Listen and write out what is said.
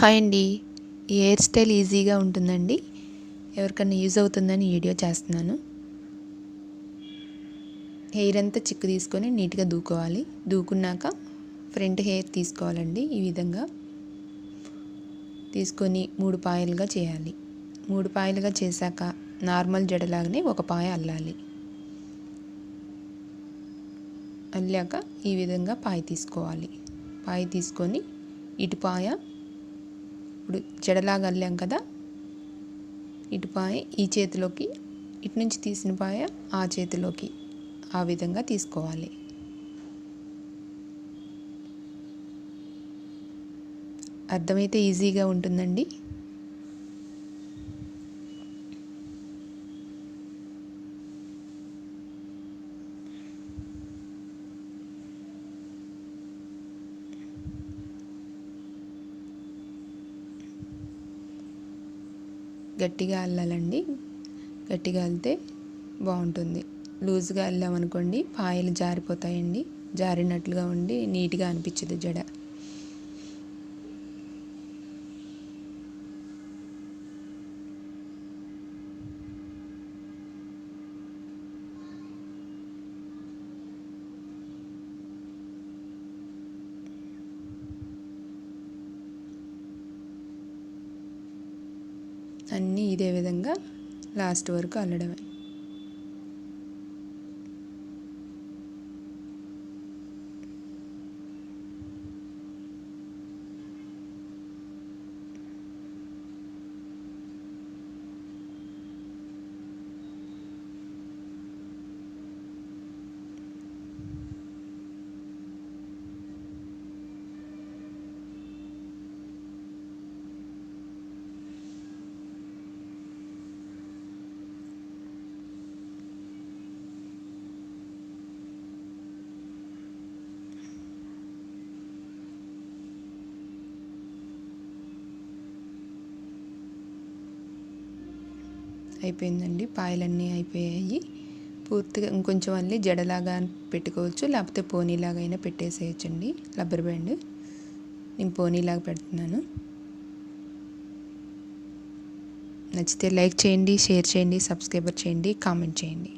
Hi అండి. ఈ hair style ఈజీగా ఉంటుందండి. ఎవరికన్నా యూజ్ అవుతుందని వీడియో చేస్తున్నాను. హెయిర్ అంతా చిక్కు తీసుకొని నీట్గా దూకోవాలి. దూకున్నాక ఫ్రంట్ హెయిర్ తీసుకోవాలండి ఈ విధంగా. తీసుకొని మూడు పాయలుగా చేయాలి. మూడు పాయలుగా చేశాక నార్మల్ జడలాగానే ఒక పాయ అల్లాలి. అల్లాక ఈ విధంగా పాయ తీసుకోవాలి. పాయ తీసుకొని ఇటు పాయ ఇప్పుడు జడలాగా అల్లాం కదా? ఇటు పాయ ఈ చేతిలోకి ఇటు నుంచి తీసిన పాయ ఆ చేతిలోకి ఆ విధంగా తీసుకోవాలి. అర్థమైతే ఈజీగా ఉంటుందండి? గట్టిగా అల్లాలండి. గట్టిగా అల్లితే బాగుంటుంది. లూజ్గా అల్లామనుకోండి పాయలు జారిపోతాయండి. జారినట్లుగా ఉండి నీట్గా అనిపించదు జడ. అన్నీ ఇదే విధంగా లాస్ట్ వరకు అల్లడమే. అయిపోయిందండి. పాయలన్నీ అయిపోయాయి. పూర్తిగా ఇంకొంచెం అల్లి జడలాగా పెట్టుకోవచ్చు. లేకపోతే పోనీలాగా అయినా పెట్టేసేయచ్చండి. Rubber band. నేను పోనీలాగా పెడుతున్నాను. నచ్చితే లైక్ చేయండి షేర్ చేయండి సబ్స్క్రైబర్ చేయండి కామెంట్ చేయండి.